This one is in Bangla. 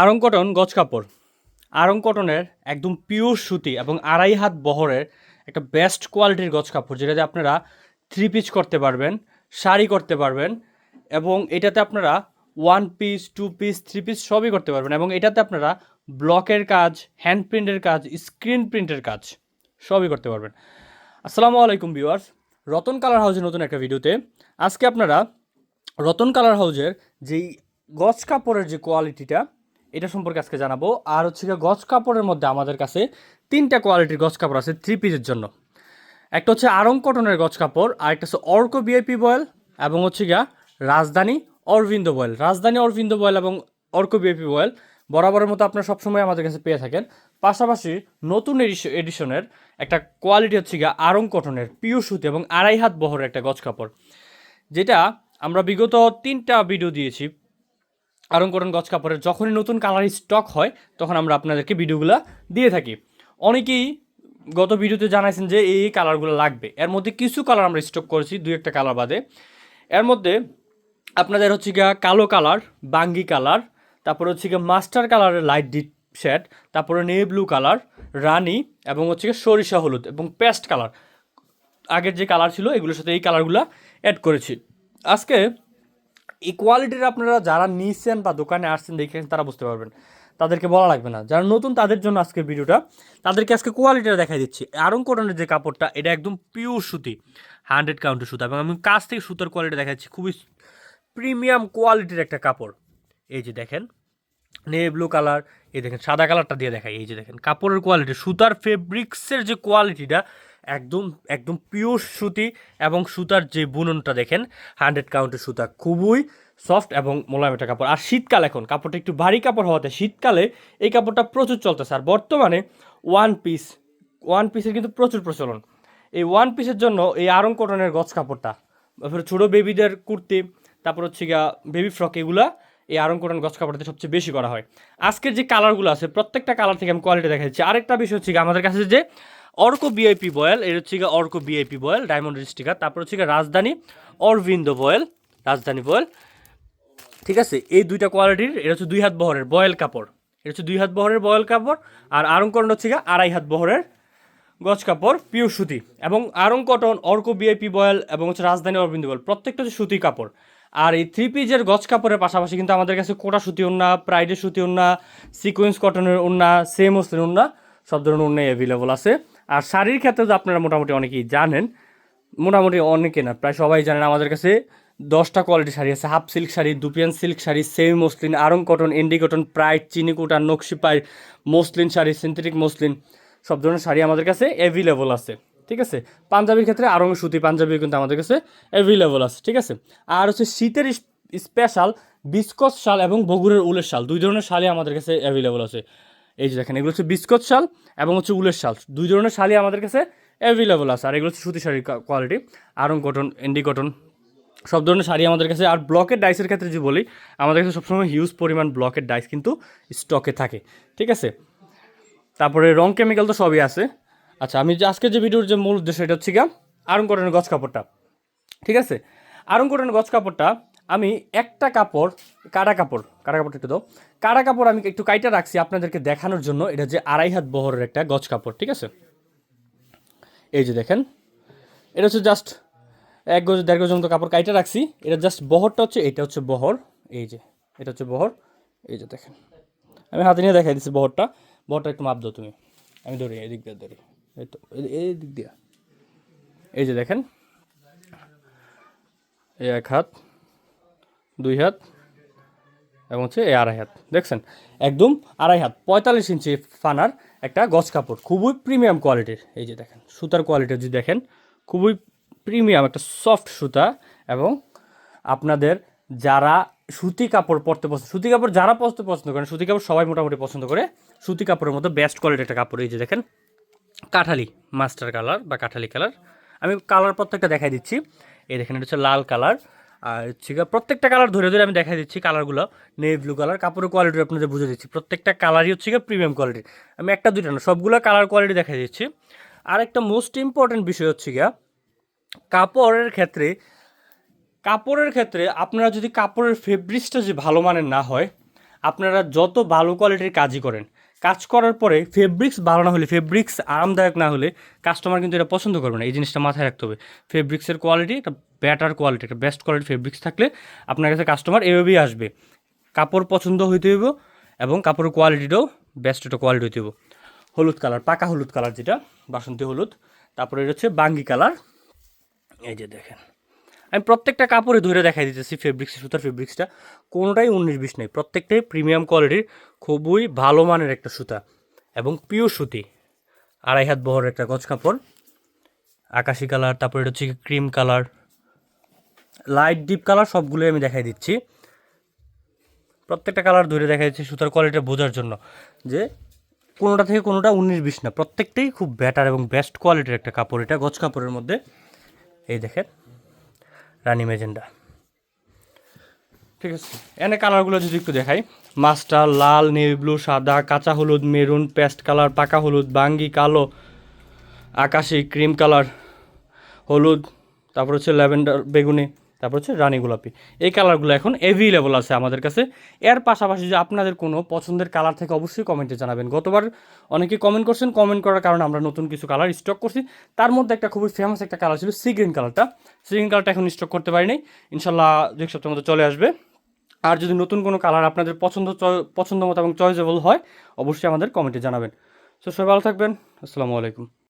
আরং কটন গজ কাপড়। আরং কটনের একদম পিওর সুতি এবং আড়াই হাত বহরের একটা বেস্ট কোয়ালিটির গজ কাপড়, যেটাতে আপনারা থ্রি পিস করতে পারবেন, শাড়ি করতে পারবেন এবং এটাতে আপনারা one piece two piece three piece সবই করতে পারবেন এবং এটাতে আপনারা ব্লকের কাজ হ্যান্ড প্রিন্টের কাজ স্ক্রিন প্রিন্টের কাজ সবই করতে পারবেন। আসসালামু আলাইকুম ভিউয়ার্স রতন কালার হাউসের নতুন একটা ভিডিওতে আজকে আপনারা রতন কালার হাউজের যেই গজ কাপড়ের যে কোয়ালিটিটা এটা সম্পর্কে আজকে জানাব। আর হচ্ছে গিয়ে গজ কাপড়ের মধ্যে আমাদের কাছে তিনটা কোয়ালিটির গজ কাপড় আছে থ্রি পিসের জন্য। একটা হচ্ছে আরং কটনের গজ কাপড় আর একটা হচ্ছে অর্ক বিআইপি বয়েল এবং হচ্ছে গিয়া রাজধানী অরবিন্দ বয়েল। রাজধানী অরবিন্দ বয়েল এবং অর্ক বিআইপি বয়েল বরাবরের মতো আপনারা সবসময় আমাদের কাছে পেয়ে থাকেন। পাশাপাশি নতুন এডিশ- এডিশনের একটা কোয়ালিটি হচ্ছে গিয়া আরং কটনের পিওর সুতি এবং আড়াই হাত বহরের একটা গজ কাপড়, যেটা আমরা বিগত তিনটা ভিডিও দিয়েছি। আরং করণ গজ কাপড়ের যখনই নতুন কালার স্টক হয়, তখন আমরা আপনাদেরকে ভিডিওগুলো দিয়ে থাকি। অনেকেই গত ভিডিওতে জানাইছেন যে এই এই কালারগুলো লাগবে। এর মধ্যে কিছু কালার আমরা স্টক করেছি, দুই একটা কালার বাদে। এর মধ্যে আপনাদের হচ্ছে গিয়া কালো কালার, বাঙ্গি কালার, তারপরে হচ্ছে গিয়ে মাস্টার কালারের লাইট ডিপ শেড তারপরে নে ব্লু কালার, রানি এবং হচ্ছে গিয়ে সরিষা হলুদ এবং পেস্ট কালার। আগের যে কালার ছিল, এগুলোর সাথে এই কালারগুলো অ্যাড করেছি। আজকে এই কোয়ালিটির আপনারা যারা নিয়েছেন বা দোকানে আসছেন দেখেন তারা বুঝতে পারবেন। তাদেরকে বলা লাগবে না। যারা নতুন, তাদের জন্য আজকের ভিডিওটা। তাদেরকে আজকে কোয়ালিটিটা দেখাই দিচ্ছি। আরং কোটনের যে কাপড়টা, এটা একদম পিওর সুতি হান্ড্রেড কাউন্টের সুতা। এবং আমি কাছ থেকে সুতার কোয়ালিটি দেখাচ্ছি। খুবই প্রিমিয়াম কোয়ালিটির একটা কাপড়। এই যে দেখেন নে ব্লু কালার। এই দেখেন, সাদা কালারটা দিয়ে দেখাই। এই যে দেখেন, কাপড়ের কোয়ালিটি সুতার ফেব্রিক্সের যে কোয়ালিটিটা একদম একদম পিওর সুতি এবং সুতার যে বুননটা দেখেন হান্ড্রেড কাউন্টের সুতা খুবই সফট এবং মোলায়েম একটা কাপড়। আর শীতকাল এখন, কাপড়টা একটু ভারী কাপড় হওয়াতে শীতকালে এই কাপড়টা প্রচুর চলতেছে। আর বর্তমানে ওয়ান পিস ওয়ান পিসের কিন্তু প্রচুর প্রচলন। এই ওয়ান পিসের জন্য এই আরং কটনের গজ কাপড়টা, তারপরে ছোটো বেবিদের কুর্তি, তারপর হচ্ছে গিয়া বেবি ফ্রক এগুলা এই আরং কটন গজ কাপড়তে সবচেয়ে বেশি করা হয়। আজকের যে কালারগুলো আছে, প্রত্যেকটা কালার থেকে আমি কোয়ালিটি দেখাচ্ছি। আরেকটা বিষয় হচ্ছে আমাদের কাছে যে অর্ক বিআইপি বয়েল, এর হচ্ছে গিয়ে অর্ক বিআইপি বয়েল, ডায়মন্ড স্টিকার তারপর হচ্ছে গিয়ে রাজধানী অরবিন্দ বয়েল, রাজধানী বয়েল। ঠিক আছে, এই দুইটা কোয়ালিটির এটা হচ্ছে দুই হাত বহরের বয়েল কাপড়। এটা হচ্ছে দুই হাত বহরের বয়েল কাপড়, আর আরং কটন হচ্ছে গিয়ে আড়াই হাত বহরের গজ কাপড় পিওর সুতি। এবং Aarong cotton, Arka VIP voile এবং হচ্ছে রাজধানী অরবিন্দ বয়েল, প্রত্যেকটা হচ্ছে সুতি কাপড়। আর এই থ্রি পিজের গজ কাপড়ের পাশাপাশি কিন্তু আমাদের কাছে কোটা সুতি ওন্না প্রাইডের সুতি ওন্না সিকোয়েন্স কটনের ওন্না সেম ওসেন ওন্না সব ধরনের ওন্না অ্যাভেলেবল আছে। আর শাড়ির ক্ষেত্রে তো আপনারা মোটামুটি অনেকেই জানেন, মোটামুটি অনেকে না, প্রায় সবাই জানেন আমাদের কাছে দশটা কোয়ালিটি শাড়ি আছে half silk sari, dupion silk sari semi muslin Aarong cotton endi cotton pride চিনিকুটা নকশি পাই মসলিন শাড়ি সিনথেটিক মসলিন সব ধরনের শাড়ি আমাদের কাছে অ্যাভেলেবল আছে, ঠিক আছে? পাঞ্জাবির ক্ষেত্রে আরং সুতি পাঞ্জাবি কিন্তু আমাদের কাছে অ্যাভেলেবল আছে, ঠিক আছে? আর হচ্ছে শীতের স্পেশাল বিস্কট শাল এবং বগুড়ের উলের শাল, দুই ধরনের শালই আমাদের কাছে অ্যাভেলেবল আছে। এই যে দেখেন, এগুলো হচ্ছে বিস্কট শাল এবং হচ্ছে উলের শাল। দুই ধরনের শালই আমাদের কাছে অ্যাভেলেবল আছে, আর এগুলো হচ্ছে সুতি শাড়ির quality Aarong cotton endi cotton সব ধরনের শাড়ি আমাদের কাছে, আর ব্লকের ডাইসের ক্ষেত্রে যদি বলি, আমাদের কাছে সবসময় হিউজ পরিমাণ ব্লকের ডাইস কিন্তু স্টকে থাকে, ঠিক আছে? তারপরে রং কেমিক্যাল তো সবই আছে। আচ্ছা আমি যে আজকে যে ভিডিওর যে মূল উদ্দেশ্য, এটা হচ্ছে গিয়া আরং কটনের গছ কাপড়টা, ঠিক আছে? আরং কটনের গছ কাপড়টা আমি একটা কাপড় কাটা কাপড় কাটা কাপড় একটু দাও। কাটা কাপড় আমি একটু কাইটা রাখছি আপনাদেরকে দেখানোর জন্য। এটা যে আড়াই হাত বহরের একটা গছ কাপড়, ঠিক আছে? এই যে দেখেন, এটা হচ্ছে জাস্ট এক গজ, দেড় গজ মতো কাপড় কাইটা রাখছি। এটা জাস্ট বহরটা হচ্ছে, এটা হচ্ছে বহর। এই যে, এটা হচ্ছে বহর। এই যে দেখেন, আমি হাতে নিয়ে দেখাই দিচ্ছি বহরটা। বহরটা একটু মাপ দাও তুমি। আমি ধরি এদিক দিয়ে ধরি। এই তো, এই- দিক দিয়ে। এই যে দেখেন এক হাত। দুই হাত এবং হচ্ছে এই আড়াই হাত, দেখছেন? একদম আড়াই হাত, পঁয়তাল্লিশ ইঞ্চি ফানার একটা গজ কাপড়, খুবই প্রিমিয়াম কোয়ালিটির এই যে দেখেন, সুতার কোয়ালিটি যদি দেখেন, খুবই প্রিমিয়াম একটা সফট সুতা এবং আপনাদের যারা সুতি কাপড় পরতে পছন্দ, সুতি কাপড় যারা পরতে পছন্দ করেন, সুতি কাপড় সবাই মোটামুটি পছন্দ করে, সুতি কাপড়ের মতো বেস্ট কোয়ালিটির একটা কাপড়, এই যে দেখেন, কাঠালি মাস্টার কালার বা কাঠালি কালার আমি কালার প্রত্যেকটা দেখাই দিচ্ছি। এই দেখেন, এটা হচ্ছে লাল কালার আর হচ্ছে প্রত্যেকটা কালার ধরে ধরে আমি দেখাই দিচ্ছি কালারগুলো নেভি ব্লু কালার কাপড়ের কোয়ালিটি আপনাদের বুঝে দিচ্ছি। প্রত্যেকটা কালারই হচ্ছে গিয়ে প্রিমিয়াম কোয়ালিটি আমি একটা, দুইটা না, সবগুলো কালার কোয়ালিটি দেখাই দিচ্ছি। আর একটা মোস্ট ইম্পর্টেন্ট বিষয় হচ্ছে গিয়া কাপড়ের ক্ষেত্রে কাপড়ের ক্ষেত্রে আপনারা যদি কাপড়ের ফেব্রিক্সটা যে ভালো মানের না হয়, আপনারা যত ভালো কোয়ালিটির কাজই করেন, কাজ করার পরে ফেব্রিক্স ভালো না হলে ফেব্রিক্স আরামদায়ক না হলে কাস্টমার কিন্তু এটা পছন্দ করবে না। এই জিনিসটা মাথায় রাখতে হবে। ফেব্রিক্সের কোয়ালিটি একটা বেটার কোয়ালিটি একটা বেস্ট কোয়ালিটি ফেব্রিক্স থাকলে আপনার কাছে কাস্টমার এভাবেই আসবে। কাপড় পছন্দ হইতে হইব এবং কাপড়ের কোয়ালিটিটাও বেস্ট একটা কোয়ালিটি হইতে হইব। হলুদ কালার পাকা হলুদ কালার যেটা, বাসন্তী হলুদ। তারপরে এটা হচ্ছে বাঙ্গি কালার এই যে দেখেন। আমি প্রত্যেকটা কাপড়ে ধরে দেখাই দিতেছি ফেব্রিক্স সুতার ফেব্রিক্সটা কোনোটাই উনিশ বিশ নেই। প্রত্যেকটাই প্রিমিয়াম কোয়ালিটির খুবই ভালো মানের একটা সুতা এবং পিওর সুতি। আড়াই হাত বহরের একটা গজ কাপড়। আকাশি কালার তারপরে এটা হচ্ছে cream colour light deep colour সবগুলোই আমি দেখাই দিচ্ছি। প্রত্যেকটা কালার ধরে দেখা যাচ্ছে সুতার কোয়ালিটিটা বোঝার জন্য যে কোনোটা থেকে কোনোটা উনিশ বিশ না, প্রত্যেকটাই খুব বেটার এবং বেস্ট কোয়ালিটির একটা কাপড় এটা গছ কাপড়ের মধ্যে। এই দেখেন, রানি মেজেন্ডা ঠিক আছে, এনে কালারগুলো যদি একটু দেখাই। মাস্টার, লাল নেভি ব্লু সাদা, কাঁচা হলুদ মেরুন পেস্ট কালার পাকা হলুদ, বাঙ্গি, কালো, আকাশি ক্রিম কালার হলুদ, তারপর হচ্ছে ল্যাভেন্ডার বেগুনি। তারপর হচ্ছে রানী গোলাপি। এই কালারগুলো এখন অ্যাভেলেবল আছে আমাদের কাছে। এর পাশাপাশি যে আপনাদের কোনো পছন্দের কালার থেকে, অবশ্যই কমেন্টে জানাবেন। গতবার অনেকে কমেন্ট করছেন কমেন্ট করার কারণে আমরা নতুন কিছু কালার স্টক করছি। তার মধ্যে একটা খুবই ফেমাস একটা কালার ছিল সি গ্রিন কালারটা সি গ্রিন কালারটা এখন স্টক করতে পারিনি। ইনশাল্লাহ দু এক সপ্তাহের মধ্যে চলে আসবে। আর যদি নতুন কোনো কালার আপনাদের পছন্দ পছন্দ মতো এবং চয়েসেবল হয়, অবশ্যই আমাদের কমেন্টে জানাবেন। সো সবাই ভালো থাকবেন। আসসালামু আলাইকুম।